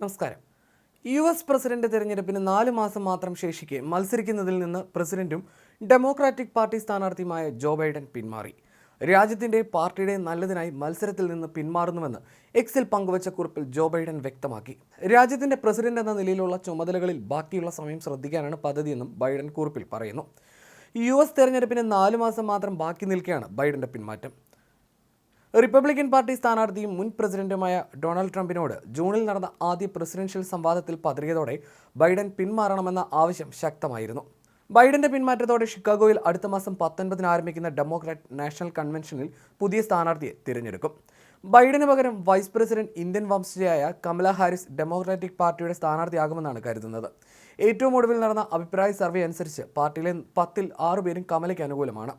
നമസ്കാരം. U S president തെരഞ്ഞെടുപ്പിന് നാല് മാസം മാത്രം ശേഷിക്കെ മത്സരിക്കുന്നതിൽ നിന്ന് പ്രസിഡന്റും ഡെമോക്രാറ്റിക് പാർട്ടി സ്ഥാനാർത്ഥിയുമായ ജോ ബൈഡൻ പിന്മാറി. രാജ്യത്തിന്റെ പാർട്ടിയുടെ നല്ലതിനായി മത്സരത്തിൽ നിന്ന് പിന്മാറുന്നുവെന്ന് എക്സിൽ പങ്കുവച്ച കുറിപ്പിൽ ജോ ബൈഡൻ വ്യക്തമാക്കി. രാജ്യത്തിന്റെ പ്രസിഡന്റ് എന്ന നിലയിലുള്ള ചുമതലകളിൽ ബാക്കിയുള്ള സമയം ശ്രദ്ധിക്കാനാണ് പദ്ധതിയെന്നും ബൈഡൻ കുറിപ്പിൽ പറയുന്നു. യു എസ് തെരഞ്ഞെടുപ്പിന് നാല് മാസം മാത്രം ബാക്കി നിൽക്കുകയാണ് ബൈഡന്റെ പിന്മാറ്റം. റിപ്പബ്ലിക്കൻ പാർട്ടി സ്ഥാനാർത്ഥിയും മുൻ പ്രസിഡന്റുമായ ഡൊണാൾഡ് ട്രംപിനോട് ജൂണിൽ നടന്ന ആദ്യ പ്രസിഡൻഷ്യൽ സംവാദത്തിൽ പതറിയതോടെ ബൈഡൻ പിന്മാറണമെന്ന ആവശ്യം ശക്തമായിരുന്നു. ബൈഡന്റെ പിന്മാറ്റത്തോടെ ഷിക്കാഗോയിൽ അടുത്ത മാസം പത്തൊൻപതിന് ആരംഭിക്കുന്ന ഡെമോക്രാറ്റ് നാഷണൽ കൺവെൻഷനിൽ പുതിയ സ്ഥാനാർത്ഥിയെ തിരഞ്ഞെടുക്കും. ബൈഡന് പകരം വൈസ് പ്രസിഡന്റ് ഇന്ത്യൻ വംശജയായ കമല ഹാരിസ് ഡെമോക്രാറ്റിക് പാർട്ടിയുടെ സ്ഥാനാർത്ഥിയാകുമെന്നാണ് കരുതുന്നത്. ഏറ്റവും ഒടുവിൽ നടന്ന അഭിപ്രായ സർവേ അനുസരിച്ച് പാർട്ടിയിലെ പത്തിൽ ആറുപേരും കമലയ്ക്ക് അനുകൂലമാണ്.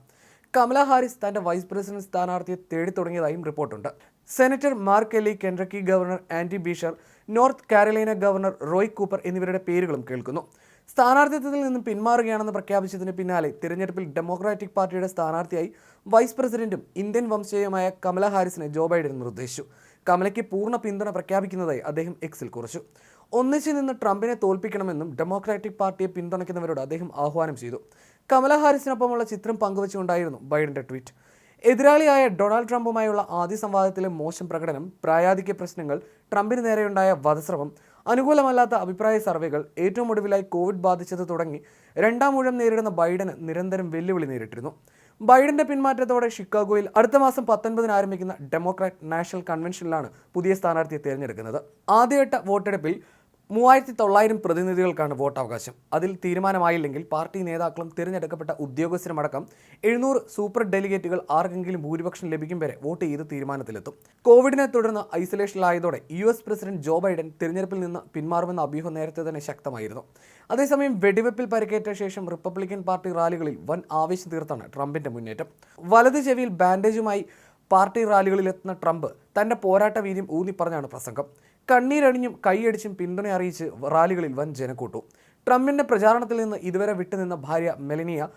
കമല ഹാരിസ് തന്റെ വൈസ് പ്രസിഡന്റ് സ്ഥാനാർത്ഥിയെ തേടി തുടങ്ങിയതായും റിപ്പോർട്ടുണ്ട്. Senator Mark Kelly Kentucky governor Andy Beshear North Carolina governor Roy Cooper എന്നിവരുടെ പേരുകളും കേൾക്കുന്നു. സ്ഥാനാർത്ഥിത്വത്തിൽ നിന്നും പിന്മാറുകയാണെന്ന് പ്രഖ്യാപിച്ചതിന് പിന്നാലെ തിരഞ്ഞെടുപ്പിൽ ഡെമോക്രാറ്റിക് പാർട്ടിയുടെ സ്ഥാനാർത്ഥിയായി വൈസ് പ്രസിഡന്റും ഇന്ത്യൻ വംശജയുമായ കമല ഹാരിസിനെ ജോ ബൈഡൻ നിർദ്ദേശിച്ചു. കമലയ്ക്ക് പൂർണ പിന്തുണ പ്രഖ്യാപിക്കുന്നതായി അദ്ദേഹം എക്സിൽ കുറിച്ചു. ഒന്നിച്ചു നിന്ന് ട്രംപിനെ തോൽപ്പിക്കണമെന്നും ഡെമോക്രാറ്റിക് പാർട്ടിയെ പിന്തുണയ്ക്കുന്നവരോട് അദ്ദേഹം ആഹ്വാനം ചെയ്തു. കമല ഹാരിസിനൊപ്പമുള്ള ചിത്രം പങ്കുവച്ചുകൊണ്ടായിരുന്നു ബൈഡന്റെ ട്വീറ്റ്. എതിരാളിയായ ഡൊണാൾഡ് ട്രംപുമായുള്ള ആദ്യ സംവാദത്തിലെ മോശം പ്രകടനം പ്രായാധിക്യ പ്രശ്നങ്ങൾ ട്രംപിന് നേരെയുണ്ടായ വധശ്രമം അനുകൂലമല്ലാത്ത അഭിപ്രായ സർവേകൾ ഏറ്റവും ഒടുവിലായി കോവിഡ് ബാധിച്ചത് തുടങ്ങി രണ്ടാം ഊഴം നേരിടുന്ന ബൈഡന് നിരന്തരം വെല്ലുവിളി നേരിട്ടിരുന്നു. ബൈഡന്റെ പിന്മാറ്റത്തോടെ ഷിക്കാഗോയിൽ അടുത്ത മാസം പത്തൊൻപതിന് ആരംഭിക്കുന്ന ഡെമോക്രാറ്റ് നാഷണൽ കൺവെൻഷനിലാണ് പുതിയ സ്ഥാനാർത്ഥിയെ തിരഞ്ഞെടുക്കുന്നത്. ആദ്യഘട്ട വോട്ടെടുപ്പിൽ മൂവായിരത്തി തൊള്ളായിരം പ്രതിനിധികൾക്കാണ് വോട്ടവകാശം. അതിൽ തീരുമാനമായില്ലെങ്കിൽ പാർട്ടി നേതാക്കളും തിരഞ്ഞെടുക്കപ്പെട്ട ഉദ്യോഗസ്ഥരുമടക്കം എഴുന്നൂറ് സൂപ്പർ ഡെലിഗേറ്റുകൾ ആർക്കെങ്കിലും ഭൂരിപക്ഷം ലഭിക്കും വരെ വോട്ട് ചെയ്ത് തീരുമാനത്തിലെത്തും. കോവിഡിനെ തുടർന്ന് ഐസൊലേഷനിലായതോടെ U S president Joe Biden തിരഞ്ഞെടുപ്പിൽ നിന്ന് പിന്മാറുമെന്ന അഭ്യൂഹം നേരത്തെ തന്നെ ശക്തമായിരുന്നു. അതേസമയം വെടിവെപ്പിൽ പരിക്കേറ്റ ശേഷം റിപ്പബ്ലിക്കൻ പാർട്ടി റാലികളിൽ വൻ ആവേശം തീർത്താണ് ട്രംപിന്റെ മുന്നേറ്റം. വലത് ചെവിയിൽ ബാൻഡേജുമായി പാർട്ടി റാലികളിലെത്തുന്ന ട്രംപ് തന്റെ പോരാട്ട വീര്യം ഊന്നിപ്പറഞ്ഞാണ് പ്രസംഗം. കണ്ണീരണിഞ്ഞും കൈയടിച്ചും പിന്തുണ അറിയിച്ച് റാലികളിൽ വൻ ജനക്കൂട്ടു. ട്രംപിന്റെ പ്രചാരണത്തിൽ നിന്ന് ഇതുവരെ വിട്ടുനിന്ന ഭാര്യ മെലിനിയ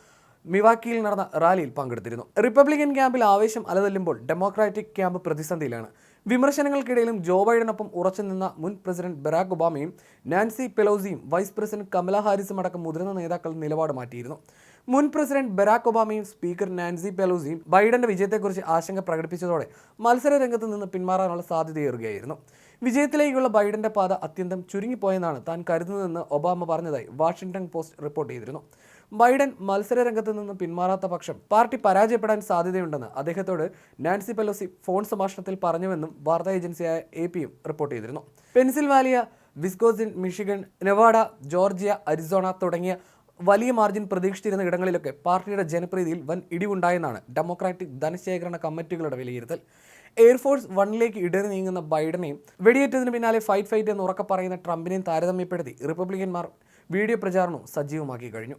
മിവാക്കിയിൽ നടന്ന റാലിയിൽ പങ്കെടുത്തിരുന്നു. റിപ്പബ്ലിക്കൻ ക്യാമ്പിൽ ആവേശം അലതല്ലുമ്പോൾ ഡെമോക്രാറ്റിക് ക്യാമ്പ് പ്രതിസന്ധിയിലാണ്. വിമർശനങ്ങൾക്കിടയിലും ജോ ബൈഡനൊപ്പം ഉറച്ചു നിന്ന മുൻ പ്രസിഡന്റ് ബരാക് ഒബാമയും നാൻസി പെലോസിയും വൈസ് പ്രസിഡന്റ് കമല ഹാരിസും അടക്കം മുതിർന്ന നേതാക്കൾ നിലപാട് മാറ്റിയിരുന്നു. മുൻ പ്രസിഡന്റ് ബരാക് ഒബാമയും സ്പീക്കർ നാൻസി പെലോസിയും ബൈഡന്റെ വിജയത്തെക്കുറിച്ച് ആശങ്ക പ്രകടിപ്പിച്ചതോടെ മത്സര രംഗത്ത് നിന്ന് പിന്മാറാനുള്ള സാധ്യതയേറുകയായിരുന്നു. വിജയത്തിലേക്കുള്ള ബൈഡന്റെ പാത അത്യന്തം ചുരുങ്ങിപ്പോയെന്നാണ് താൻ കരുതുന്നതെന്ന് ഒബാമ പറഞ്ഞതായി വാഷിംഗ്ടൺ പോസ്റ്റ് റിപ്പോർട്ട് ചെയ്തിരുന്നു. ബൈഡൻ മത്സര രംഗത്ത് നിന്ന് പിന്മാറാത്ത പക്ഷം പാർട്ടി പരാജയപ്പെടാൻ സാധ്യതയുണ്ടെന്ന് അദ്ദേഹത്തോട് നാൻസി പെലോസി ഫോൺ സംഭാഷണത്തിൽ പറഞ്ഞുവെന്നും വാർത്താ ഏജൻസിയായ എ പിയും റിപ്പോർട്ട് ചെയ്തിരുന്നു. Pennsylvania Wisconsin Michigan Nevada Georgia Arizona തുടങ്ങിയ വലിയ മാർജിൻ പ്രതീക്ഷിച്ചിരുന്ന ഇടങ്ങളിലൊക്കെ പാർട്ടിയുടെ ജനപ്രീതിയിൽ വൻ ഇടിവുണ്ടായെന്നാണ് ഡെമോക്രാറ്റിക് ധനശേഖരണ കമ്മിറ്റികളുടെ വിലയിരുത്തൽ. എയർഫോഴ്സ് വണ്ണിലേക്ക് ഇടറി നീങ്ങുന്ന ബൈഡനെയും വെടിയേറ്റതിന് പിന്നാലെ ഫൈറ്റ് ഫൈറ്റ് എന്ന് ഉറക്കെ പറയുന്ന ട്രംപിനെയും താരതമ്യപ്പെടുത്തി റിപ്പബ്ലിക്കന്മാർ വീഡിയോ പ്രചാരണവും സജീവമാക്കി കഴിഞ്ഞു.